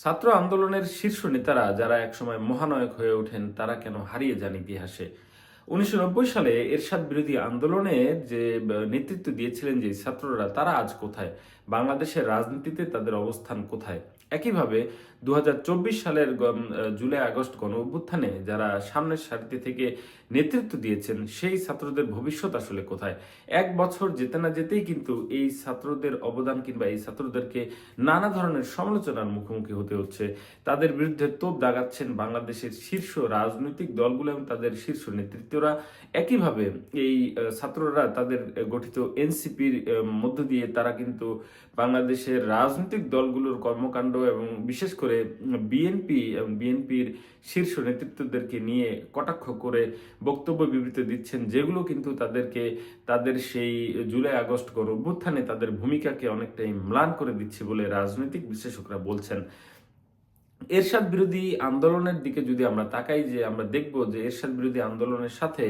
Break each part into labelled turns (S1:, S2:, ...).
S1: ছাত্র আন্দোলনের শীর্ষ নেতারা যারা একসময় মহানায়ক হয়ে ওঠেন, তারা কেন হারিয়ে যান ইতিহাসে? উনিশশো নব্বই সালে এরশাদ বিরোধী আন্দোলনে যে নেতৃত্ব দিয়েছিলেন যে ছাত্ররা, তারা আজ কোথায়? বাংলাদেশের রাজনীতিতে তাদের অবস্থান কোথায়? একইভাবে দু হাজার চব্বিশ সালের জুলাই, আগস্ট গণ অভ্যুত্থানে যারা সামনের সারিতে থেকে নেতৃত্ব দিয়েছেন, সেই ছাত্রদের ভবিষ্যৎ আসলে কোথায়? এক বছর যেতে না যেতেই কিন্তু এই ছাত্রদের অবদান কিংবা এই ছাত্রদেরকে নানা ধরনের সমালোচনার মুখোমুখি হতে হচ্ছে। তাদের বিরুদ্ধে তোপ দাগাচ্ছেন বাংলাদেশের শীর্ষ রাজনৈতিক দলগুলো এবং তাদের শীর্ষ নেতৃত্বরা। একইভাবে এই ছাত্ররা তাদের গঠিত এনসিপির মধ্য দিয়ে তারা কিন্তু বাংলাদেশের রাজনৈতিক দলগুলোর কর্মকাণ্ড এবং বিশেষ করে বিএনপি এবং বিএনপির শীর্ষ নেতৃত্বদেরকে নিয়ে কটাক্ষ করে বক্তব্য বিবৃতি দিচ্ছেন, যেগুলো কিন্তু তাদেরকে, তাদের সেই জুলাই আগস্ট গণ অভ্যুত্থানে তাদের ভূমিকাকে অনেকটাই ম্লান করে দিচ্ছে বলে রাজনৈতিক বিশ্লেষকরা বলছেন। এরশাদ বিরোধী আন্দোলনের দিকে যদি আমরা তাকাই যে আমরা দেখব যে এরশাদ বিরোধী আন্দোলনের সাথে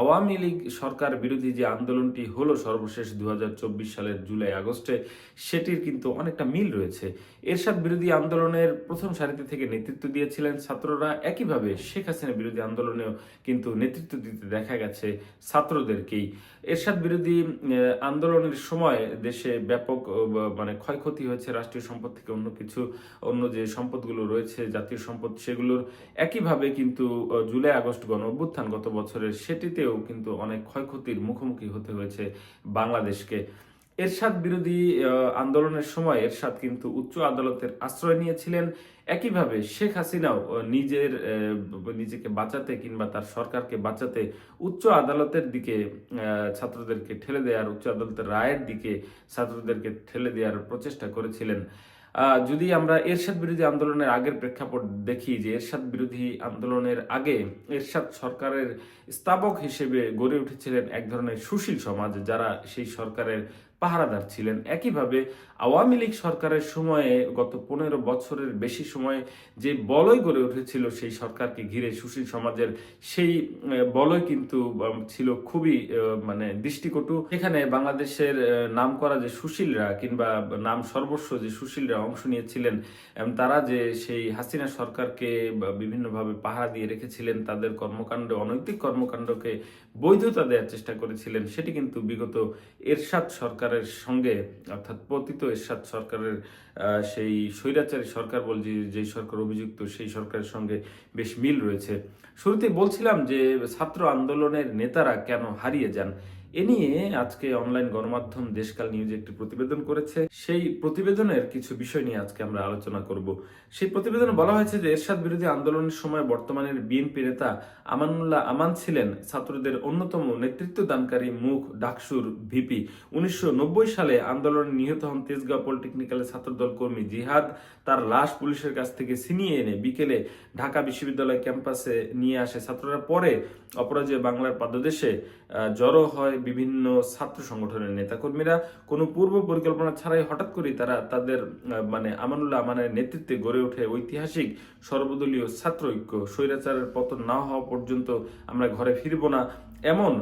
S1: আওয়ামী লীগ সরকার বিরোধী যে আন্দোলনটি হলো সর্বশেষ দু হাজার চব্বিশ সালের জুলাই আগস্টে, সেটির কিন্তু অনেকটা মিল রয়েছে। এরশাদ বিরোধী আন্দোলনের প্রথম সারিতে থেকে নেতৃত্ব দিয়েছিলেন ছাত্ররা। একইভাবে শেখ হাসিনা বিরোধী আন্দোলনেও কিন্তু নেতৃত্ব দিতে দেখা গেছে ছাত্রদেরকেই। এরশাদ বিরোধী আন্দোলনের সময় দেশে ব্যাপক মানে ক্ষয়ক্ষতি হয়েছে, রাষ্ট্রীয় সম্পদ থেকে অন্য কিছু, অন্য যে সম্পদগুলো রয়েছে জাতীয় সম্পদ, সেগুলোর একইভাবে কিন্তু জুলাই আগস্ট গণ অভ্যুত্থান গত বছরের সেটিতেও কিন্তু অনেক ক্ষয়ক্ষতির মুখোমুখি হতে হয়েছে বাংলাদেশকে। এরশাদ বিরোধী আন্দোলনের সময় এরশাদ কিন্তু উচ্চ আদালতের আশ্রয় নিয়েছিলেন। একইভাবে শেখ হাসিনাও নিজের নিজেকে বাঁচাতে কিংবা তার সরকারকে বাঁচাতে উচ্চ আদালতের দিকে ছাত্রদেরকে ঠেলে দেওয়ার, উচ্চ আদালতের রায়ের দিকে ছাত্রদেরকে ঠেলে দেওয়ার প্রচেষ্টা করেছিলেন। যদি আমরা এরশাদ বিরোধী আন্দোলনের আগের প্রেক্ষাপট দেখি যে এরশাদ বিরোধী আন্দোলনের আগে এরশাদ সরকারের স্থাপক হিসেবে গড়ে উঠেছিলেন এক ধরনের সুশীল সমাজ, যারা সেই সরকারের পাহারাদার ছিলেন। একইভাবে আওয়ামী লীগ সরকারের সময়ে, গত পনেরো বছরের বেশি সময়ে যে বলয় গড়ে উঠেছিল সেই সরকারকে ঘিরে সুশীল সমাজের সেই বলয় কিন্তু ছিল খুবই মানে দৃষ্টিকটু। এখানে বাংলাদেশের নাম করা যে সুশীলরা কিংবা নাম সর্বস্ব যে সুশীলরা অংশ নিয়েছিলেন তারা যে সেই হাসিনা সরকারকে বিভিন্নভাবে পাহারা দিয়ে রেখেছিলেন, তাদের কর্মকাণ্ড, অনৈতিক কর্মকাণ্ডকে বৈধতা দেওয়ার চেষ্টা করেছিলেন, সেটি কিন্তু বিগত এরশাদ সরকারের সঙ্গে, অর্থাৎ পতিত এরশাদ সরকারের সেই স্বৈরাচারী সরকার বল, যে সরকার অভিযুক্ত, সেই সরকারের সঙ্গে বেশ মিল রয়েছে। শুরুতে বলছিলাম যে, ছাত্র আন্দোলনের নেতারা কেন হারিয়ে যান? এ নিয়ে আজকে অনলাইন গণমাধ্যম দেশকাল নিউজে একটি প্রতিবেদন করেছে। সেই প্রতিবেদনের কিছু বিষয় নিয়ে আজকে আমরা আলোচনা করব। সেই প্রতিবেদনে বলা হয়েছে যে এরশাদ বিরোধী আন্দোলনের সময় বর্তমানের বিএনপি নেতা আমানুল্লাহ আমান ছিলেন ছাত্রদের অন্যতম নেতৃত্ব দানকারী মুখ ডাকসুর ভিপি। উনিশশো নব্বই সালে আন্দোলনে নিহত হন তেজগাঁও পলিটেকনিক্যালের ছাত্রদল কর্মী জিহাদ। তার লাশ পুলিশের কাছ থেকে ছিনিয়ে এনে বিকেলে ঢাকা বিশ্ববিদ্যালয় ক্যাম্পাসে নিয়ে আসে। ছাত্ররা পরে অপরাজয় বাংলার পাদদেশে জড়ো হয় বিভিন্ন ছাত্র সংগঠনের নেতাকর্মীরা কোনো পূর্ব পরিকল্পনা ছাড়াই হঠাৎ করে তারা তাদের মানে আমানুল্লাহ আমানের নেতৃত্বে গড়ে ওঠে ঐতিহাসিক সর্বদলীয় ছাত্র ঐক্য। স্বৈরাচারের পতন না হওয়া পর্যন্ত আমরা ঘরে ফিরব না। এমন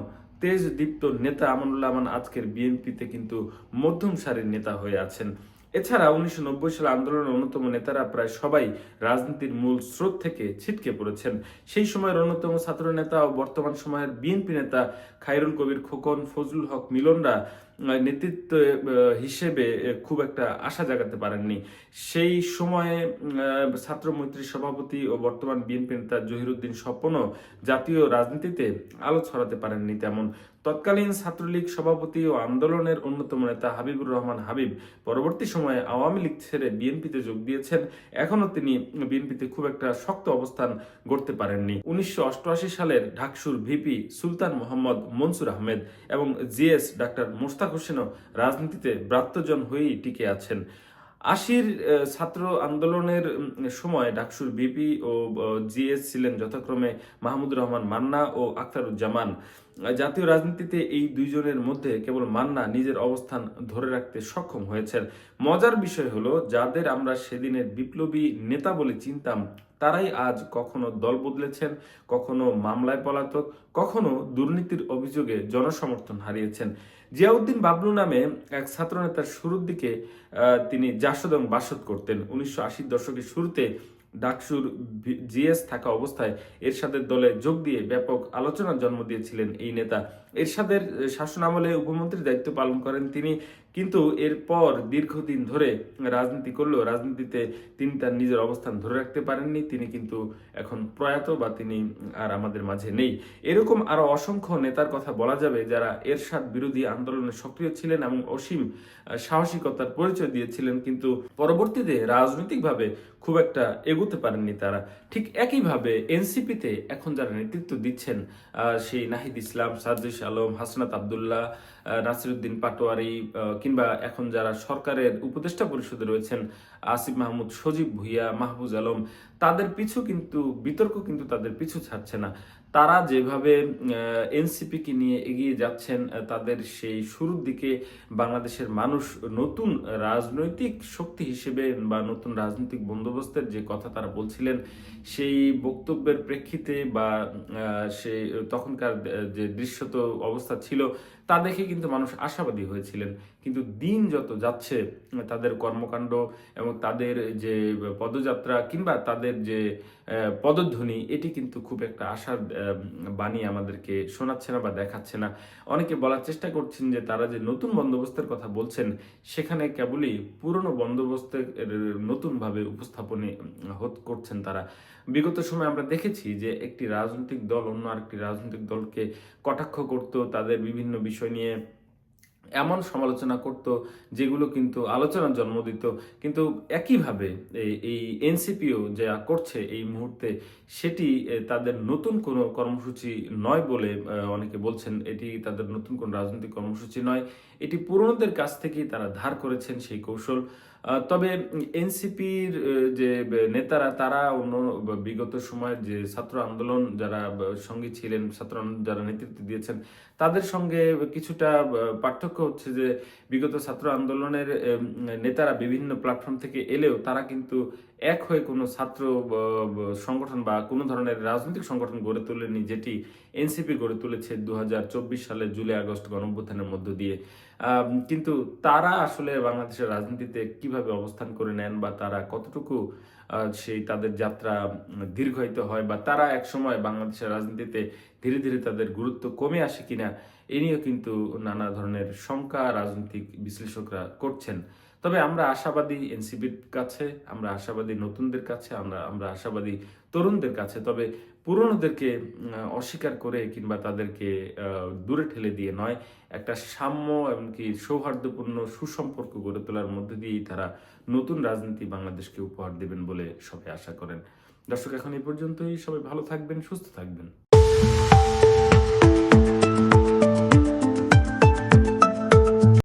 S1: তেজ দীপ্ত নেতা আমানুল্লাহ আমান আজকের বিএনপিতে কিন্তু মধ্যম সারির নেতা হয়ে আছেন। এছাড়া উনিশশো নব্বই সালে আন্দোলনের অন্যতম নেতারা প্রায় সবাই রাজনীতির মূল স্রোত থেকে ছিটকে পড়েছেন। সেই সময়ের অন্যতম ছাত্র নেতা ও বর্তমান সময়ের বিএনপি নেতা খায়রুল কবির খোকন, ফজলুল হক মিলনরা নেতৃত্ব হিসেবে খুব একটা আশা জাগাতে পারেননি। সেই সময়ে ছাত্র মৈত্রীর সভাপতি ও বর্তমান বিএনপি নেতা জহিরুদ্দিন স্বপনও জাতীয় রাজনীতিতে আলো ছড়াতে পারেননি তেমন। তৎকালীন ছাত্রলীগ সভাপতি ও আন্দোলনের অন্যতম নেতা হাবিবুর রহমান হাবিব পরবর্তী সময়ে আওয়ামী লীগ ছেড়ে বিএনপিতে যোগ দিয়েছেন। এখনও তিনি বিএনপিতে খুব একটা শক্ত অবস্থান গড়তে পারেননি। উনিশশো অষ্টআশি সালের ঢাকসুর ভিপি সুলতান মোহাম্মদ মনসুর আহমেদ এবং জিএস ডাক্তার মোস্তাক হোসেনও রাজনীতিতে ব্রাত্যজন হয়েই টিকে আছেন। আশির ছাত্র আন্দোলনের সময় ডাকসুর বিপি ও জিএস ছিলেন যথাক্রমে মাহমুদুর রহমান মান্না ও আখতারুজ্জামান। জাতীয় রাজনীতিতে এই দুইজনের মধ্যে কেবল মান্না নিজের অবস্থান ধরে রাখতে সক্ষম হয়েছেন। মজার বিষয় হলো, যাদের আমরা সেদিনের বিপ্লবী নেতা বলে চিনতাম তারাই আজ কখনো দল বদলেছেন, কখনো মামলায় পলাতক, কখনো দুর্নীতির অভিযোগে জনসমর্থন হারিয়েছেন। জিয়াউদ্দিন বাবলু নামে এক ছাত্রনেতার শুরুর দিকে তিনি জাসদ এবং বাসদ করতেন। উনিশশো আশির দশকের শুরুতে ডাকসুর জিএস থাকা অবস্থায় এরশাদের দলে যোগ দিয়ে ব্যাপক আলোচনার জন্ম দিয়েছিলেন এই নেতা। এরশাদের শাসন আমলে উপমন্ত্রীর দায়িত্ব পালন করেন তিনি। কিন্তু এরপর দীর্ঘদিন ধরে রাজনীতি করলেও রাজনীতিতে তিনি তার নিজের অবস্থান ধরে রাখতে পারেননি। তিনি কিন্তু এখন প্রয়াত বা তিনি আর আমাদের মাঝে নেই। এরকম আরও অসংখ্য নেতার কথা বলা যাবে যারা এরশাদ বিরোধী আন্দোলনে সক্রিয় ছিলেন এবং অসীম সাহসিকতার পরিচয় দিয়েছিলেন, কিন্তু পরবর্তীতে রাজনৈতিকভাবে খুব একটা এগোতে পারেননি তারা। ঠিক একইভাবে এনসিপিতে এখন যারা নেতৃত্ব দিচ্ছেন সেই নাহিদ ইসলাম সাজিস আলম, হাসনাত আবদুল্লাহ নাসিরুদ্দিন পাটোয়ারি কিংবা এখন যারা সরকারের উপদেষ্টা পরিষদে রয়েছেন, আসিফ মাহমুদ, সজীব ভুইয়া মাহবুজ আলম, তাদের পিছু কিন্তু, বিতর্ক কিন্তু তাদের পিছু ছাড়ছে না। তারা যেভাবে এনসিপিকে নিয়ে এগিয়ে যাচ্ছেন তাদের সেই শুরুর দিকে বাংলাদেশের মানুষ নতুন রাজনৈতিক শক্তি হিসেবে বা নতুন রাজনৈতিক বন্দোবস্তের যে কথা তারা বলছিলেন, সেই বক্তব্যের প্রেক্ষিতে বা সেই তখনকার যে দৃশ্যত অবস্থা ছিল, তা দেখে কিন্তু মানুষ আশাবাদী হয়েছিলেন। কিন্তু দিন যত যাচ্ছে, তাদের কর্মকাণ্ড এবং তাদের যে পদযাত্রা কিংবা তাদের যে পদধ্বনি, এটি কিন্তু খুব একটা আশার বাণী আমাদেরকে শোনাচ্ছে না বা দেখাচ্ছে না। অনেকে বলার চেষ্টা করছেন যে তারা যে নতুন বন্দোবস্তের কথা বলছেন, সেখানে কেবলই পুরনো বন্দোবস্তের নতুনভাবে উপস্থাপনে করছেন তারা। বিগত সময় আমরা দেখেছি যে একটি রাজনৈতিক দল অন্য আরেকটি রাজনৈতিক দলকে কটাক্ষ করত, তাদের বিভিন্ন বিষয় নিয়ে এমন সমালোচনা করত, যেগুলো কিন্তু আলোচনার জন্ম দিত। কিন্তু একইভাবে এই- এনসিপিও যা করছে এই মুহূর্তে, সেটি তাদের নতুন কোনো কর্মসূচি নয় বলে অনেকে বলছেন। এটি তাদের নতুন কোনো রাজনৈতিক কর্মসূচি নয়। এটি পুরনোদের কাছ থেকেই তারা ধার করেছেন সেই কৌশল। তবে এনসিপির যে নেতারা, তারা অন্য বিগত সময়ের যে ছাত্র আন্দোলন যারা সঙ্গী ছিলেন, ছাত্র যারা নেতৃত্ব দিয়েছেন, তাদের সঙ্গে কিছুটা পার্থক্য হচ্ছে যে বিগত ছাত্র আন্দোলনের নেতারা বিভিন্ন প্ল্যাটফর্ম থেকে এলেও তারা কিন্তু এক হয়ে কোনো ছাত্র সংগঠন বা কোনো ধরনের রাজনৈতিক সংগঠন গড়ে তোলেনি, যেটি এনসিপি গড়ে তুলেছে দু সালের জুলাই, আগস্ট গণঅভ্যুত্থানের মধ্য দিয়ে। কিন্তু তারা আসলে বাংলাদেশের রাজনীতিতে কীভাবে অবস্থান করে নেন বা তারা কতটুকু সেই তাদের যাত্রা দীর্ঘায়িত হয় বা তারা একসময় বাংলাদেশের রাজনীতিতে ধীরে ধীরে তাদের গুরুত্ব কমে আসে কিনা এ নিয়েও কিন্তু নানা ধরনের শঙ্কা রাজনৈতিক বিশ্লেষকরা করছেন। তবে আমরা আশাবাদী এনসিপির কাছে, আমরা আশাবাদী নতুনদের কাছে, আমরা আমরা আশাবাদী তরুণদের কাছে, তবে পুরনোদেরকে অস্বীকার করে কিংবা তাদেরকে দূরে ঠেলে দিয়ে নয়, একটা সাম্য এমনকি সৌহার্দ্যপূর্ণ সুসম্পর্ক গড়ে তোলার মধ্যে দিয়েই তারা নতুন রাজনীতি বাংলাদেশকে উপহার দেবেন বলে সবাই আশা করেন। দর্শক, এখন এই পর্যন্তই। সবাই ভালো থাকবেন, সুস্থ থাকবেন।